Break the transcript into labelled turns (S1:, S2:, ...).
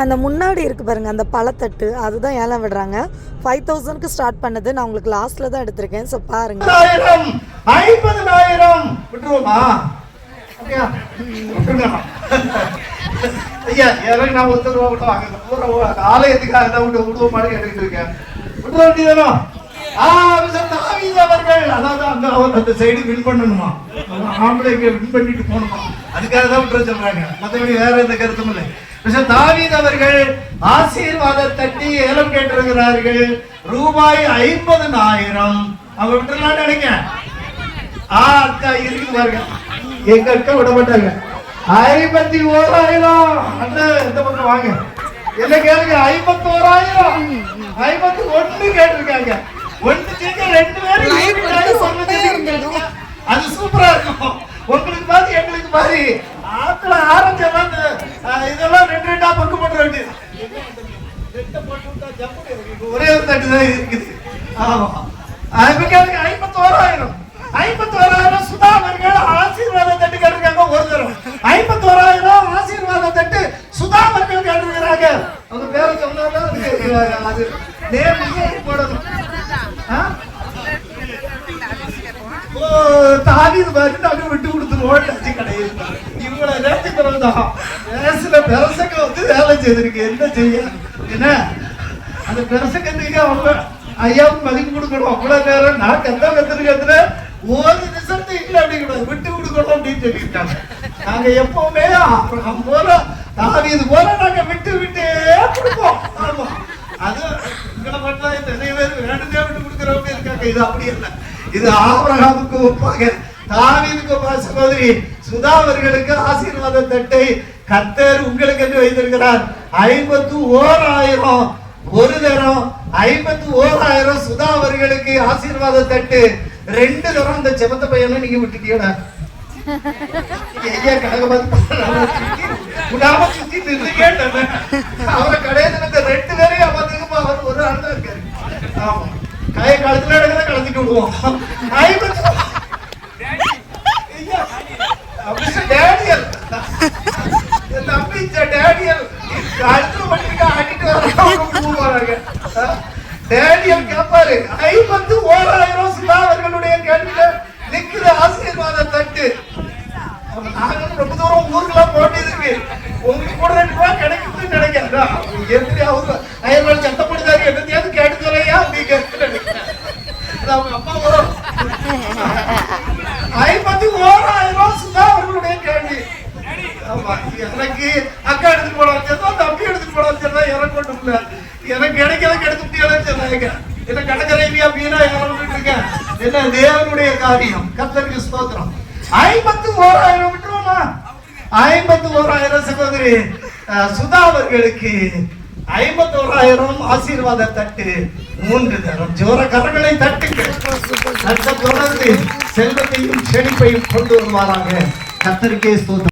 S1: அந்த முன்னாடி இருக்கு பாருங்க அந்த பழத்தட்டு அதுதான் ஏலம் விடுறாங்க. ஃபைவ் தௌசண்ட்க்கு ஸ்டார்ட் பண்ணது நான் உங்களுக்கு லாஸ்ட்ல தான் எடுத்திருக்கேன் ஸோ பாருங்க.
S2: ஐம்பதாயிரம் ஐம்பதாயிரம். விட்டுருவோமா? ஐயா எனக்கு நான் ஒருத்தர் ரூபா கூட வாங்க. ஆலயத்துக்காக தான் விட்டு விடுவோமான்னு கேட்டுக்கிட்டு இருக்கேன். விட்டுற வேண்டியதானோ அவர்கள். அதாவது அங்க அவர் அந்த சைடு வின் பண்ணணுமா? ஆம்பளைங்க வின் பண்ணிட்டு போகணுமா? அதுக்காக தான் விட்டுற சொல்றாங்க. மற்றபடி வேற எந்த கருத்தும் இல்லை. தாவீத் அவர்கள் ஆசீர்வாத தட்டி ஏலம் கேட்டிருக்கிறார்கள். ரூபாய் ஐம்பதனாயிரம். அவங்க விட்டுலான்னு நினைங்க. ஆ அக்கா இருக்குது பாருங்க. எங்க அக்கா விட மாட்டாங்க. ஐம்பத்தி ஓராயிரம் அண்ணா இந்த பக்கம் வாங்க. என்ன கேளுங்க? ஐம்பத்தி ஓராயிரம் ஐம்பத்தி ஒண்ணு கேட்டிருக்காங்க. ஒண்ணு சேர்க்க ரெண்டு பேரும் ஐம்பத்தோராயிரம். ஐம்பத்தோராயிரம் சுதா அவர்கள் ஆசீர்வாத தட்டு கேட்டிருக்காங்க ஒரு தரம் ஐம்பத்தோராயிரம் ஆசீர்வாதம் தட்டு சுதா அவர்கள் கேட்டிருக்கிறாங்க. அவங்க பேர சொன்னாதான் அது நேம் போடணும். ஆ? ஓ தாவீது மாதிரி அப்படியே விட்டு கொடுத்து ஓட்டாச்சு கடையில். இவ்வளவு நேரத்தி பிறகுதான் பேசுல பெரசங்க வந்து வேலை செய்திருக்கு. என்ன செய்ய? என்ன? அந்த பெரசங்கத்துக்கு அவங்க ஐயாவுக்கு மதிப்பு கொடுக்கணும். அவ்வளவு நேரம் நான் கத்த கத்துருக்கிறதுல ஒரு ரிசல்ட் இல்லை அப்படிங்கிறது. விட்டு கொடுக்கணும் அப்படின்னு சொல்லியிருக்காங்க. நாங்க எப்பவுமே அப்புறம் போல தாவீது போல நாங்க விட்டு விட்டே கொடுப்போம். ஆமா. அது உங்களை மட்டும் இல்ல, நிறைய பேர் வேணும்னே விட்டு கொடுக்குறவங்க இருக்காங்க. இது அப்படி இல்லை. இது ஆபிரகாமுக்கு ஒப்பாக தாவீதுக்கு பாச சகோதரி சுதா அவர்களுக்கு ஆசீர்வாத தட்டை கத்தர் உங்களுக்கு என்று வைத்திருக்கிறார். ஐம்பத்து ஓராயிரம் ஒரு தரம் ஐம்பத்து ஓராயிரம் சுதா அவர்களுக்கு ஆசீர்வாத தட்டு ரெண்டு தரம் இந்த செபத்த பையனை நீங்க விட்டுட்டீங்கடா. ஐயா கனக விடாம சுத்தி நின்று கேட்டேன் அவரை கடையில இந்த ரெண்டு பேரையும் அமர்ந்துக்கு அவர் ஒரு ஆள் தான் இருக்காரு. ஆமா. கை காலத்துல நடக்கிறத கலந்துட்டு விடுவோம். ஐம்பத்தி ஐயா, தம்பி இந்த டேனியல். பண்ணிட்டு ஆடிட்டு வர போறாங்க டேனியல் கேட்பாரு ஐம்பத்து ஓராயிரம் சுதா அவர்களுடைய கேள்வியில நிக்கிற ஆசீர்வாத தட்டு. நாங்களும் ரொம்ப தூரம் ஊருக்குலாம் போட்டிருக்கு உங்களுக்கு கூட ரெண்டு ரூபா கிடைக்குதுன்னு நினைக்கிறேன். ஏற்கனவே அவங்க ஐயர்வாள் சத்தப்படுத்தாரு. என்னத்தையாவது கேட்டு சொல்லையா? அப்படி கேட்டு அவங்க அப்பா வரும் ஐம்பத்தி ஓராயிரம் சுதா அவர்களுடைய கேள்வி. ஆமா எனக்கு அக்கா எடுத்துட்டு போட சரிதான் தம்பி எடுத்துட்டு போட வச்சிருந்தா எனக்கு ஒன்றும் இல்லை. எனக்கு கிடைக்கிறதுக்கு எடுத்து என்ன கடற்கரைவியா வீணா இறந்துட்டு இருக்கேன். என்ன தேவனுடைய காரியம். கத்தருக்கு ஸ்தோத்திரம். ஐம்பத்து ஓராயிரம் விட்டுருவோமா? ஐம்பத்து ஓராயிரம் சகோதரி சுதா அவர்களுக்கு ஐம்பத்தி ஓராயிரம் ஆசீர்வாத தட்டு மூன்று தரம். ஜோர கரங்களை தட்டுங்கள். தொடர்ந்து செல்வத்தையும் செழிப்பையும் கொண்டு வருவாராங்க கத்தருக்கே ஸ்தோத்திரம்.